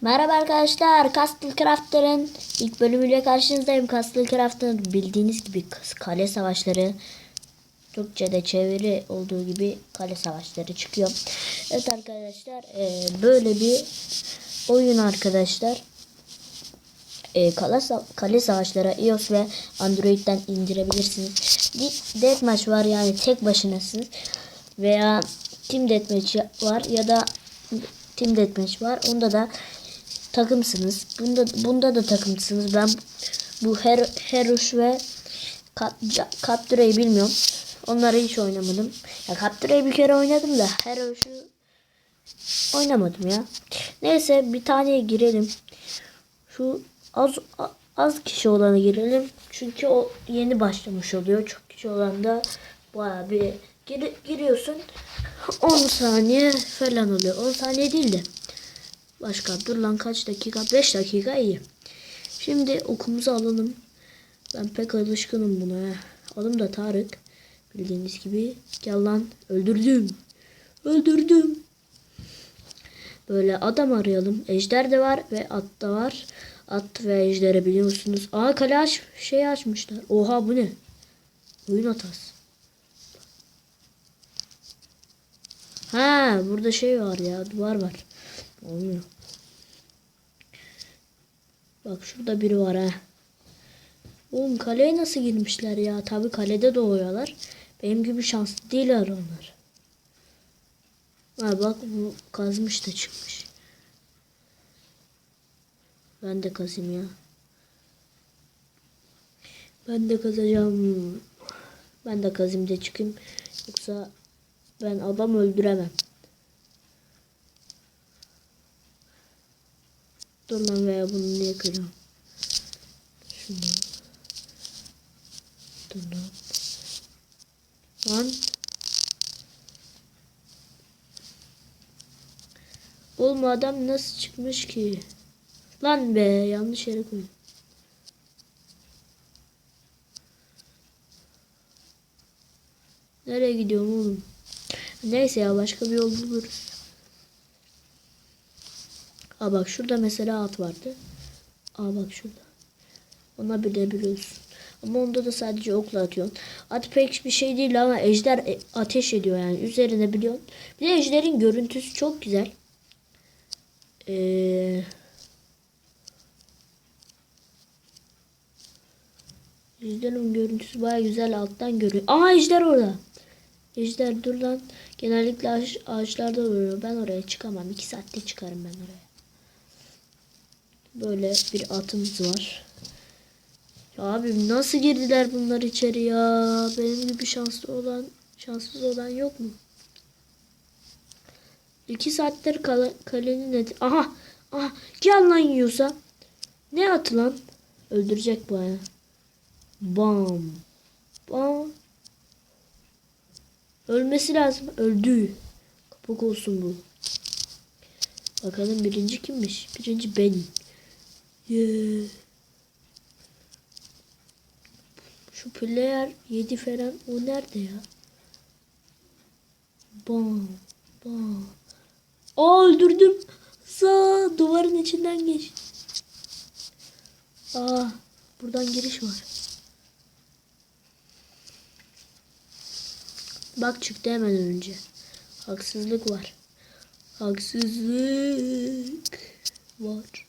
Merhaba arkadaşlar, Castle Crafter'ın ilk bölümüyle karşınızdayım. Castle Crafter bildiğiniz gibi kale savaşları, Türkçe'de çeviri olduğu gibi kale savaşları çıkıyor. Evet arkadaşlar, e, böyle bir oyun arkadaşlar. E, kale, kale savaşları iOS ve Android'den indirebilirsiniz. Di- Deathmatch var yani tek başınasınız. Veya Team Deathmatch var ya da Team Deathmatch var. Onda da takımsınız. Bunda bunda da takımsınız. Ben bu Her Heruş ve Capture'yi bilmiyorum. Onları hiç oynamadım. Ya Capture'yi bir kere oynadım da Heruş'u oynamadım ya. Neyse bir taneye girelim. Şu az az kişi olana girelim. Çünkü o yeni başlamış oluyor. Çok kişi olan da bayağı bir gir, giriyorsun. 10 saniye falan oluyor. 10 saniye değil de. Başka dur lan kaç dakika? 5 dakika iyi. Şimdi okumuzu alalım. Ben pek alışkınım buna. Adım da Tarık. Bildiğiniz gibi. Gel lan öldürdüm. Öldürdüm. Böyle adam arayalım. Ejder de var ve at da var. At ve ejderi biliyor musunuz? Aa kale aç şey açmışlar. Oha bu ne? Oyun hatası. Ha burada şey var ya duvar var. Olmuyor. Bak şurada biri var ha. Oğlum kaleye nasıl girmişler ya? Tabi kalede doğuyorlar. Benim gibi şanslı değiller onlar. Ha bak bu kazmış da çıkmış. Ben de kazayım ya. Ben de kazacağım. Ben de kazayım da çıkayım. Yoksa ben adam öldüremem. Dur lan veya bunu niye kırıyorum? Şunu. Dur lan. Lan. Oğlum adam nasıl çıkmış ki? Lan be yanlış yere koydum. Nereye gidiyorum oğlum? Neyse ya başka bir yol buluruz. Aa bak şurada mesela at vardı. Aa bak şurada. Ona bilebiliyorsun. Ama onda da sadece okla atıyorsun. At pek bir şey değil ama ejder e- ateş ediyor yani. Üzerine biliyorsun. Bir de ejderin görüntüsü çok güzel. Ee, ejderin görüntüsü baya güzel alttan görüyor. Aa ejder orada. Ejder dur lan. Genellikle ağaç, ağaçlarda oluyor. Ben oraya çıkamam. İki saatte çıkarım ben oraya. Böyle bir atımız var. Ya abi nasıl girdiler bunlar içeri ya? Benim gibi şanslı olan, şanssız olan yok mu? İki saattir kale, kalenin eti. Aha! Aha! Gel lan yiyorsa. Ne atı lan? Öldürecek bu ya. Bam. Bam. Ölmesi lazım. Öldü. Kapak olsun bu. Bakalım birinci kimmiş? Birinci benim. Şu player 7 falan o nerede ya? Bam. Bam. Aa öldürdüm. Sağ duvarın içinden geç. Aa buradan giriş var. Bak çıktı hemen önce. Haksızlık var. Haksızlık var.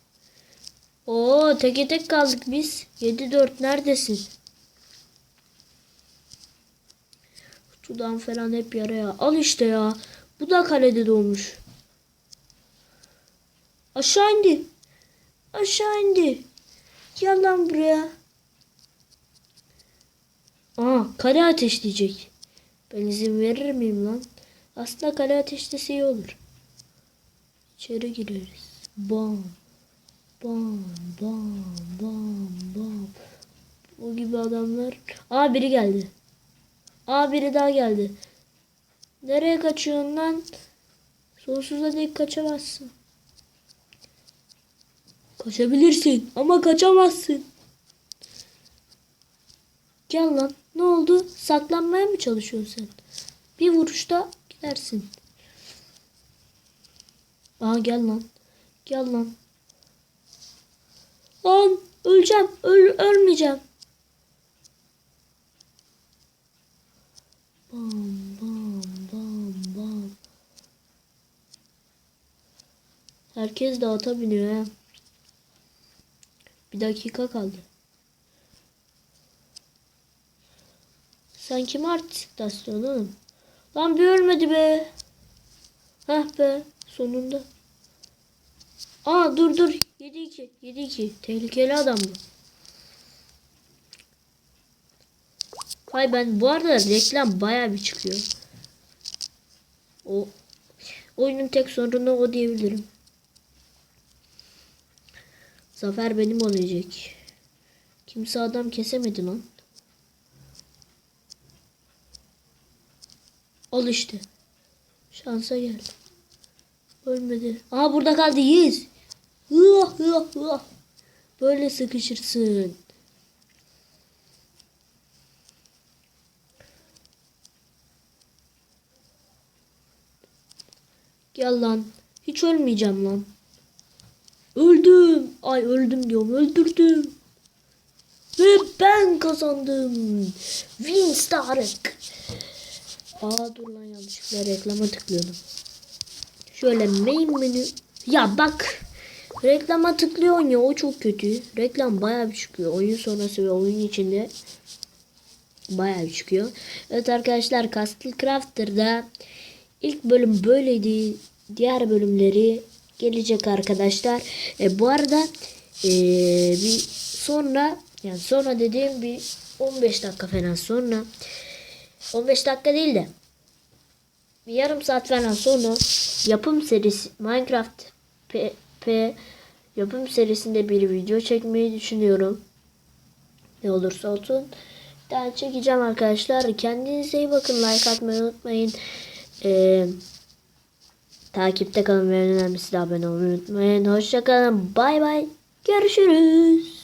Oo teke tek kaldık biz. 7-4 neredesin? Sudan falan hep yaraya. Al işte ya. Bu da kalede doğmuş. Aşağı indi. Aşağı indi. Gel lan buraya. Aa kale ateşleyecek. Ben izin verir miyim lan? Aslında kale ateşlese iyi olur. İçeri gireriz. Bam. Bam bam bam bam. O gibi adamlar. Aa biri geldi. Aa biri daha geldi. Nereye kaçıyorsun lan? Sonsuza dek kaçamazsın. Kaçabilirsin ama kaçamazsın. Gel lan. Ne oldu? Saklanmaya mı çalışıyorsun sen? Bir vuruşta gidersin. Aa gel lan. Gel lan. Lan öleceğim. Öl ölmeyeceğim. Bam bam bam bam. Herkes de ata biniyor ha. Bir dakika kaldı. Sen kim artistik taslıyorsun oğlum? Lan bir ölmedi be. Heh be sonunda. Aa dur dur. 7-2. 7-2. Tehlikeli adam bu. Hay ben bu arada reklam baya bir çıkıyor. O oyunun tek sorunu o diyebilirim. Zafer benim olacak. Kimse adam kesemedi lan. Al işte. Şansa gel. Ölmedi. Aa burada kaldı yiğiz. Böyle sıkışırsın. Gel lan. Hiç ölmeyeceğim lan. Öldüm. Ay öldüm diyorum. Öldürdüm. Ve ben kazandım. Win Stark. Aa dur lan yanlışlıkla reklama tıklıyordum. Şöyle main menü. Ya bak. Reklama tıklıyorsun ya o çok kötü. Reklam bayağı bir çıkıyor. Oyun sonrası ve oyun içinde bayağı bir çıkıyor. Evet arkadaşlar Castle Crafter'da ilk bölüm böyleydi. Diğer bölümleri gelecek arkadaşlar. E, bu arada e, bir sonra yani sonra dediğim bir 15 dakika falan sonra 15 dakika değil de bir yarım saat falan sonra yapım serisi Minecraft P yapım serisinde bir video çekmeyi düşünüyorum. Ne olursa olsun. Tane çekeceğim arkadaşlar. Kendinize iyi bakın. Like atmayı unutmayın. Ee, takipte kalın ve en önemlisi de abone olmayı unutmayın. Hoşçakalın. Bay bay. Görüşürüz.